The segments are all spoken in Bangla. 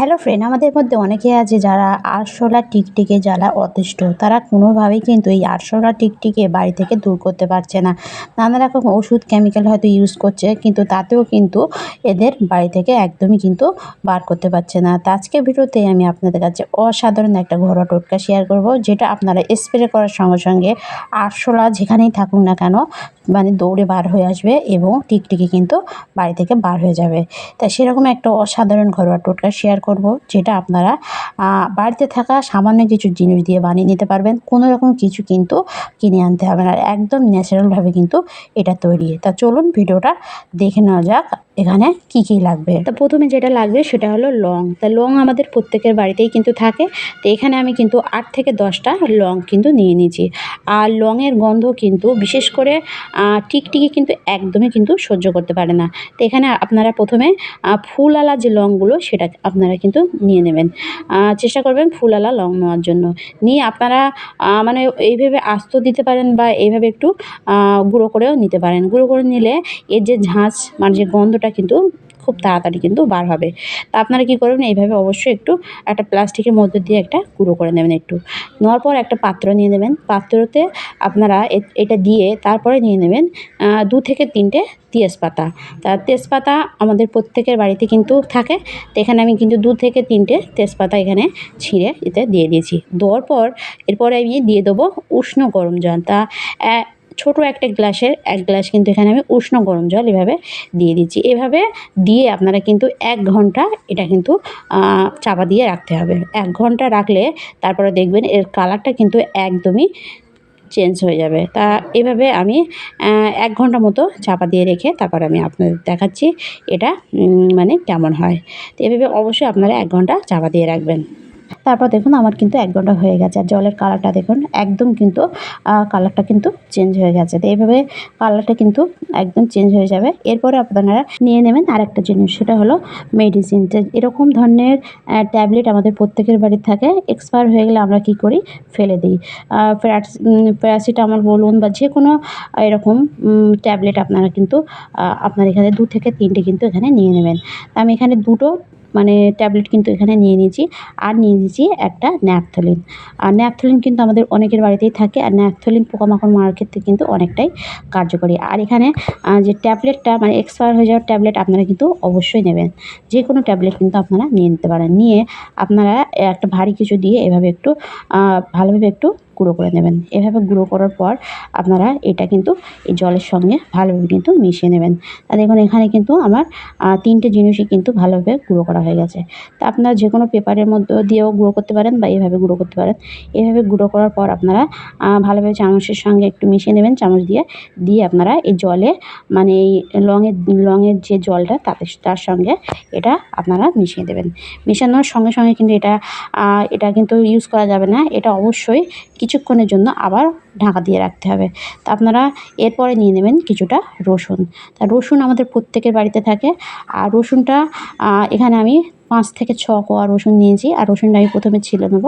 হ্যালো ফ্রেন্ড আমাদের মধ্যে অনেকে আছে যারা আরশোলা টিকটিকে জ্বালা অতিষ্ঠ। তারা কোনোভাবেই কিন্তু এই আরশোলা টিকটিকে বাড়ি থেকে দূর করতে পারছে না। নানা রকম ওষুধ কেমিক্যাল হয়তো ইউজ করছে, কিন্তু তাতেও কিন্তু এদের বাড়ি থেকে একদমই কিন্তু বার করতে পারছে না। তো আজকে ভিডিওতে আমি আপনাদের কাছে অসাধারণ একটা ঘরোয়া টোটকা শেয়ার করব, যেটা আপনারা স্প্রে করার সঙ্গে সঙ্গে আরশোলা যেখানেই থাকুক না কেন মানে দৌড়ে বার হয়ে আসবে এবং টিকটিকি কিন্তু বাড়ি থেকে বার হয়ে যাবে। তা সেরকম একটা অসাধারণ ঘরোয়া টোটকা শেয়ার করব, যেটা আপনারা বাড়িতে থাকা সামান্য কিছু জিনিস দিয়ে বানিয়ে নিতে পারবেন। কোনো রকম কিছু কিন্তু কিনে আনতে হবে না। একদম ন্যাচারালভাবে কিন্তু এটা তৈরি। তা চলুন ভিডিওটা দেখে নেওয়া যাক এখানে কি কি লাগবে? তা প্রথমে যেটা লাগবে সেটা হলো লং। তা লং আমাদের প্রত্যেকের বাড়িতেই কিন্তু থাকে। তো এখানে আমি কিন্তু আট থেকে দশটা লং কিন্তু নিয়ে নিয়েছি। আর লংয়ের গন্ধ কিন্তু বিশেষ করে টিকটিকি কিন্তু একদমই কিন্তু সহ্য করতে পারে না। তো এখানে আপনারা প্রথমে ফুলওয়ালা যে লংগুলো সেটা আপনারা কিন্তু নিয়ে নেবেন। চেষ্টা করবেন ফুলওয়ালা লং নেওয়ার জন্য। নিয়ে আপনারা মানে এইভাবে আস্ত দিতে পারেন বা এইভাবে একটু গুঁড়ো করেও নিতে পারেন। গুঁড়ো করে নিলে এর যে ঝাঁঝ মানে যে গন্ধটা কিন্তু খুব তাড়াতাড়ি কিন্তু বার হবে। তা আপনারা কী করবেন এইভাবে অবশ্যই একটু একটা প্লাস্টিকের মধ্যে দিয়ে একটা গুঁড়ো করে নেবেন একটু। নেওয়ার পর একটা পাত্র নিয়ে নেবেন। পাত্রতে আপনারা এটা দিয়ে তারপরে নিয়ে নেবেন দু থেকে তিনটে তেজপাতা। তা তেজপাতা আমাদের প্রত্যেকের বাড়িতে কিন্তু থাকে। তো এখানে আমি কিন্তু দু থেকে তিনটে তেজপাতা এখানে ছিঁড়ে এতে দিয়ে দিয়েছি। দেওয়ার পর এরপরে আমি দিয়ে দেবো উষ্ণ গরম জল। তা ছোটো একটা গ্লাসের, এক গ্লাস কিন্তু এখানে আমি উষ্ণ গরম জল এভাবে দিয়ে দিচ্ছি। এভাবে দিয়ে আপনারা কিন্তু এক ঘণ্টা এটা কিন্তু চাপা দিয়ে রাখতে হবে। এক ঘণ্টা রাখলে তারপরে দেখবেন এর কালারটা কিন্তু একদমই চেঞ্জ হয়ে যাবে। তা এভাবে আমি এক ঘণ্টা মতো চাপা দিয়ে রেখে তারপর আমি আপনাদের দেখাচ্ছি এটা মানে কেমন হয়। তো এভাবে অবশ্যই আপনারা এক ঘণ্টা চাপা দিয়ে রাখবেন। তারপর দেখুন আমার কিন্তু এক ঘণ্টা হয়ে গেছে আর জলের কালারটা দেখুন, একদম কিন্তু কালারটা কিন্তু চেঞ্জ হয়ে গেছে। তো এইভাবে কালারটা কিন্তু একদম চেঞ্জ হয়ে যাবে। এরপরে আপনারা নিয়ে নেবেন আর একটা জিনিস, সেটা হলো মেডিসিন এরকম ধরনের ট্যাবলেট আমাদের প্রত্যেকের বাড়িতে থাকে এক্সপায়ার হয়ে গেলে আমরা কি করি? ফেলে দিই। প্যারাসিটামল বলুন বা যে কোনো এরকম ট্যাবলেট আপনারা কিন্তু আপনার এখানে দু থেকে তিনটে কিন্তু এখানে নিয়ে নেবেন। আমি এখানে দুটো মানে ট্যাবলেট কিন্তু এখানে নিয়ে নিয়েছি আর নিয়ে নিয়েছি একটা ন্যাপথলিন। আর ন্যাপথলিন কিন্তু আমাদের অনেকের বাড়িতেই থাকে আর ন্যাপথলিন পোকামাকড় মারার ক্ষেত্রে কিন্তু অনেকটাই কার্যকরী। আর এখানে যে ট্যাবলেটটা মানে এক্সপায়ার হয়ে যাওয়ার ট্যাবলেট আপনারা কিন্তু অবশ্যই নেবেন। যে কোনো ট্যাবলেট কিন্তু আপনারা নিয়ে নিতে পারেন। নিয়ে আপনারা একটা ভারী কিছু দিয়ে এভাবে একটু ভালোভাবে একটু গুঁড়ো করে নেবেন। এভাবে গুঁড়ো করার পর আপনারা এটা কিন্তু এই জলের সঙ্গে ভালোভাবে কিন্তু মিশিয়ে নেবেন। তা দেখুন, এখানে কিন্তু আমার তিনটে জিনিসই কিন্তু ভালোভাবে গুঁড়ো করা হয়ে গেছে। তা আপনারা যে কোনো পেপারের মধ্যে দিয়েও গুঁড়ো করতে পারেন বা এভাবে গুঁড়ো করতে পারেন। এভাবে গুঁড়ো করার পর আপনারা ভালোভাবে চামচের সঙ্গে একটু মিশিয়ে নেবেন। চামচ দিয়ে দিয়ে আপনারা এই জলে মানে এই লংয়ের লংয়ের যে জলটা তাতে, তার সঙ্গে এটা আপনারা মিশিয়ে দেবেন। মেশানোর সঙ্গে সঙ্গে কিন্তু এটা এটা কিন্তু ইউজ করা যাবে না। এটা অবশ্যই কিছুক্ষণের জন্য আবার ঢাকা দিয়ে রাখতে হবে। তা আপনারা এরপরে নিয়ে নেবেন কিছুটা রসুন। তা রসুন আমাদের প্রত্যেকের বাড়িতে থাকে। আর রসুনটা এখানে আমি পাঁচ থেকে ছ কোয়া রসুন নিয়েছি। আর রসুনটা আমি প্রথমে ছিলে নেব।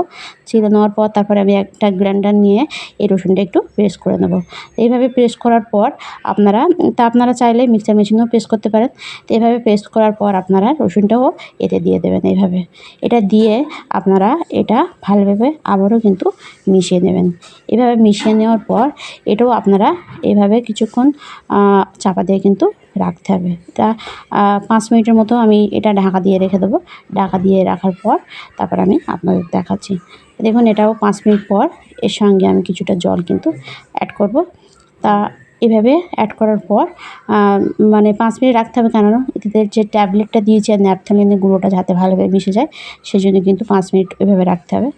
ছিলে নেওয়ার পর তারপরে আমি একটা গ্রাইন্ডার নিয়ে এই রসুনটা একটু প্রেস করে নেব। এইভাবে প্রেস করার পর আপনারা, তা আপনারা চাইলে মিক্সার মেশিনেও প্রেস করতে পারেন। তো এইভাবে প্রেস করার পর আপনারা রসুনটাও এতে দিয়ে দেবেন এইভাবে। এটা দিয়ে আপনারা এটা ভালোভাবে আবারও কিন্তু মিশিয়ে নেবেন। এভাবে মিশিয়ে নেওয়ার পর এটাও আপনারা এভাবে কিছুক্ষণ চাপা দিয়ে কিন্তু রাখতে হবে। তা পাঁচ মিনিটের মতো আমি এটা ঢাকা দিয়ে রেখে দেবো। ঢাকা দিয়ে রাখার পর তারপর আমি আপনাদের দেখাচ্ছি। দেখুন এটাও পাঁচ মিনিট পর এর সঙ্গে আমি কিছুটা জল কিন্তু অ্যাড করব। তা এভাবে অ্যাড করার পর মানে পাঁচ মিনিট রাখতে হবে কেননা এতে যে ট্যাবলেটটা দিয়েছি আর ন্যাপথলিনের গুঁড়োটা যাতে ভালোভাবে মিশে যায় সেই জন্য কিন্তু পাঁচ মিনিট এভাবে রাখতে হবে।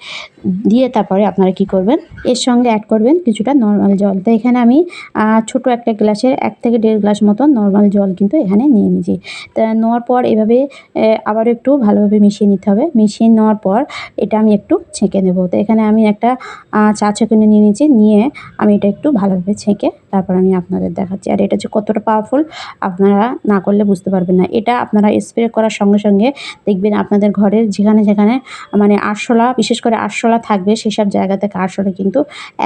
দিয়ে তারপরে আপনারা কি করবেন, এর সঙ্গে অ্যাড করবেন কিছুটা নর্মাল জল। তো এখানে আমি ছোট একটা গ্লাসের এক থেকে দেড় গ্লাস মতো নর্মাল জল কিন্তু এখানে নিয়ে নিয়েছি। তা নেওয়ার পর এভাবে আবার একটু ভালোভাবে মিশিয়ে নিতে হবে। মিশিয়ে নেওয়ার পর এটা আমি একটু ছেঁকে নেব। তো এখানে আমি একটা চা ছেঁকে নিয়ে নিয়েছি, নিয়ে আমি এটা একটু ভালোভাবে ছেঁকে তারপর আমি আপনাদের দেখাচ্ছি। আর এটা যে কতটা পাওয়ারফুল আপনারা না করলে বুঝতে পারবেন না। এটা আপনারা স্প্রে করার সঙ্গে সঙ্গে দেখবেন আপনাদের ঘরের যেখানে যেখানে মানে আরশোলা, বিশেষ করে আরশোলা থাকবে, সেসব জায়গা থেকে আরশোলা কিন্তু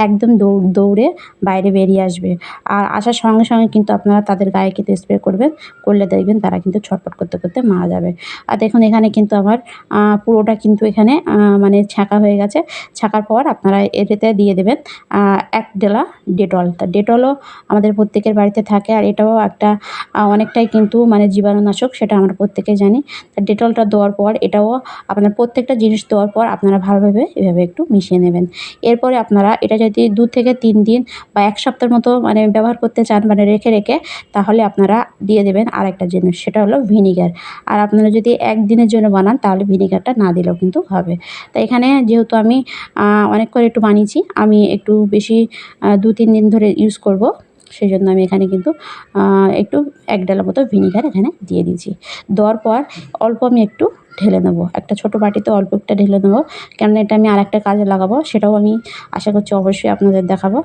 একদম দৌড় দৌড়ে বাইরে বেরিয়ে আসবে। আর আসার সঙ্গে সঙ্গে কিন্তু আপনারা তাদের গায়ে কিন্তু স্প্রে করবেন, করলে দেখবেন তারা কিন্তু ছটফট করতে করতে মারা যাবে। আর দেখুন এখানে কিন্তু আমার পুরোটা কিন্তু এখানে মানে ছাঁকা হয়ে গেছে। ছাঁকার পর আপনারা এটাতে দিয়ে দেবেন এক ডেলা ডেটল তা ডেটলও আমাদের প্রত্যেকের বাড়িতে থাকে আর এটাও একটা অনেকটাই কিন্তু মানে জীবাণুনাশক, সেটা আমরা প্রত্যেকেই জানি। ডেটলটা দেওয়ার পর, এটাও আপনার প্রত্যেকটা জিনিস দেওয়ার পর আপনারা ভালোভাবে এভাবে একটু মিশিয়ে নেবেন। এরপরে আপনারা এটা যদি দু থেকে তিন দিন বা এক সপ্তাহের মতো মানে ব্যবহার করতে চান মানে রেখে রেখে, তাহলে আপনারা দিয়ে দেবেন আর একটা জিনিস, সেটা হলো ভিনিগার। আর আপনারা যদি একদিনের জন্য বানান, তাহলে ভিনিগারটা না দিলেও কিন্তু হবে। তো এখানে যেহেতু আমি অনেক করে একটু বানিয়েছি, আমি একটু বেশি দু তিন দিন ধরে ইউজ করব। সেই জন্য আমি এখানে কিন্তু একটু এক ডালা মতো ভিনিগার এখানে দিয়ে দিয়েছি। দেওয়ার পর অল্প আমি একটু ঢেলে নেব। একটা ছোটো বাটিতে অল্প একটা ঢেলে নেব। কেননা এটা আমি আর একটা কাজে লাগাবো, সেটাও আমি আশা করছি অবশ্যই আপনাদের দেখাবো।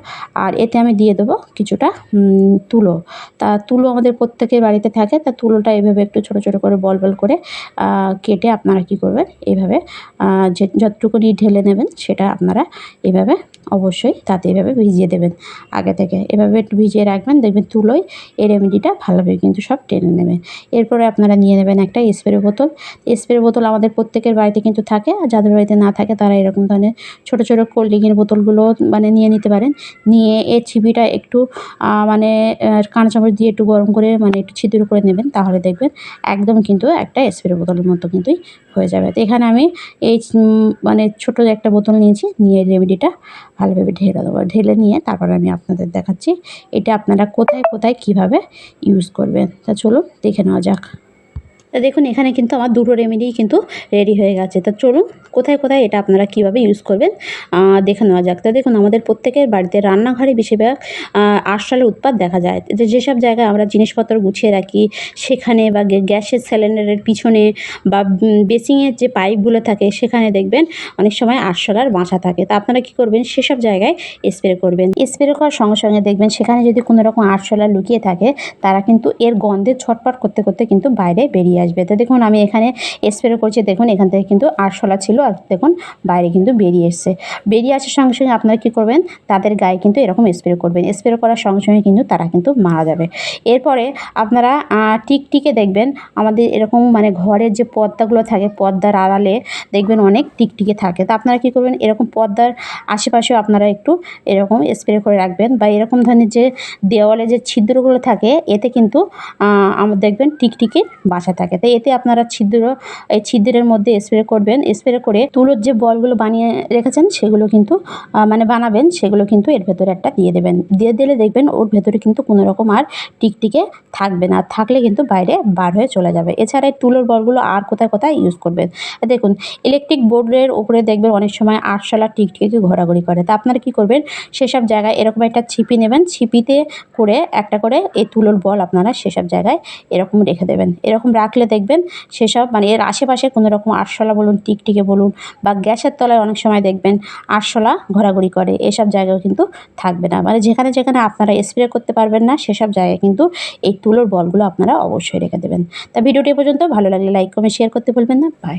আর এতে আমি দিয়ে দেবো কিছুটা তুলো। তা তুলো আমাদের প্রত্যেকের বাড়িতে থাকে, তা তুলোটা এভাবে একটু ছোটো ছোটো করে বল বল করে কেটে আপনারা কী করবেন? এভাবে যে, যতটুকুনি ঢেলে নেবেন, সেটা আপনারা এভাবে অবশ্যই তাতে এভাবে ভিজিয়ে দেবেন। আগে থেকে এভাবে একটু ভিজিয়ে রাখবেন দেখবেন তুলোয় এই রেমেডিটা ভালোভাবে কিন্তু সব টেনে নেবেন এরপরে আপনারা নিয়ে নেবেন একটা স্প্রে বোতল। স্প্রে বোতল আমাদের প্রত্যেকের বাড়িতে কিন্তু থাকে আর যাদের বাড়িতে না থাকে তারা এরকম ধরনের ছোটো ছোটো কোল্ড ড্রিঙ্কের বোতলগুলো মানে নিয়ে নিতে পারেন। নিয়ে এর ছিপিটা একটু মানে আহ, কাঁচা চামচ দিয়ে একটু গরম করে মানে একটু ছিদ্র করে নেবেন তাহলে দেখবেন একদম কিন্তু একটা স্প্রে বোতলের মতো কিন্তুই হয়ে যাবে। তো এখানে আমি এই মানে ছোটো একটা বোতল নিয়েছি নিয়ে রেমেডিটা ভালোভাবে ঢেলে দেবো। ঢেলে নিয়ে তারপর আমি আপনাদের দেখাচ্ছি এটা আপনারা কোথায় কোথায় কীভাবে ইউজ করবেন। তা চলুন দেখে নেওয়া যাক। তা দেখুন এখানে কিন্তু আমার দুটো রেমেডি কিন্তু রেডি হয়ে গেছে। তা চলুন কোথায় কোথায় এটা আপনারা কীভাবে ইউজ করবেন দেখে নেওয়া যাক। তা দেখুন আমাদের প্রত্যেকের বাড়িতে রান্নাঘরে বেশিরভাগ আহ, আরশালের উৎপাত দেখা যায়। যে যেসব জায়গায় আমরা জিনিসপত্র গুছিয়ে রাখি সেখানে বা গ্যা- গ্যাসের সিলিন্ডারের পিছনে বা বেসিংয়ের যে পাইপগুলো থাকে সেখানে দেখবেন অনেক সময় আরশোলার বাঁচা থাকে। তা আপনারা কী করবেন সেসব জায়গায় স্প্রে করবেন। স্প্রে করার সঙ্গে সঙ্গে দেখবেন সেখানে যদি কোনো রকম আরশোলা লুকিয়ে থাকে তারা কিন্তু এর গন্ধে ছটপট করতে করতে কিন্তু বাইরে বেরিয়ে আসবে। তো দেখুন, আমি এখানে স্প্রে করছি। দেখুন, এখান থেকে কিন্তু আরশোলা ছিল আর দেখুন, বাইরে কিন্তু বেরিয়ে এসছে। বেরিয়ে আসার সঙ্গে সঙ্গে আপনারা কী করবেন? তাদের গায়ে কিন্তু এরকম স্প্রে করবেন। স্প্রে করার সঙ্গে সঙ্গে কিন্তু তারা কিন্তু মারা যাবে। এরপরে আপনারা টিকটিকে দেখবেন। আমাদের এরকম মানে ঘরের যে পর্দাগুলো থাকে, পর্দার আড়ালে দেখবেন অনেক টিকটিকে থাকে। তো আপনারা কী করবেন? এরকম পর্দার আশেপাশেও আপনারা একটু এরকম স্প্রে করে রাখবেন বা এরকম ধরনের যে দেওয়ালে যে ছিদ্রগুলো থাকে, এতে কিন্তু আমার দেখবেন টিকটিকির বাসা থাকে। তো এতে আপনারা ছিদ্র, এই ছিদ্রের মধ্যে স্প্রে করবেন। স্প্রে করে তুলোর যে বলগুলো বানিয়ে রেখেছেন, সেগুলো কিন্তু মানে বানাবেন, সেগুলো কিন্তু এর ভেতরে একটা দিয়ে দেবেন। দিয়ে দিলে দেখবেন ওর ভেতরে কিন্তু কোনো রকম আর টিকটিকে থাকবে না। থাকলে কিন্তু বাইরে বার হয়ে চলে যাবে। এছাড়া এই তুলোর বলগুলো আর কোথায় কোথায় ইউজ করবেন? দেখুন ইলেকট্রিক বোর্ডের উপরে দেখবেন অনেক সময় আটশালা টিকটিকি ঘোরাঘুরি করে। তা আপনারা কী করবেন? সেসব জায়গায় এরকম একটা ছিপি নেবেন। ছিপিতে করে একটা করে এই তুলোর বল আপনারা সেসব জায়গায় এরকম রেখে দেবেন। এরকম রাখলে দেখবেন, সেসব মানে এর আশেপাশে কোনো রকম আরশোলা বলুন, টিকটিকে বলুন বা গ্যাসের তলায় অনেক সময় দেখবেন আরশোলা ঘোরাঘুরি করে। এসব জায়গাও কিন্তু থাকবে না। মানে যেখানে যেখানে আপনারা স্প্রে করতে পারবেন না, সেসব জায়গায় কিন্তু এই তুলোর বলগুলো আপনারা অবশ্যই রেখে দেবেন। তা ভিডিওটি পর্যন্ত। ভালো লাগলে লাইক কমেন্ট শেয়ার করতে বলবেন না। বাই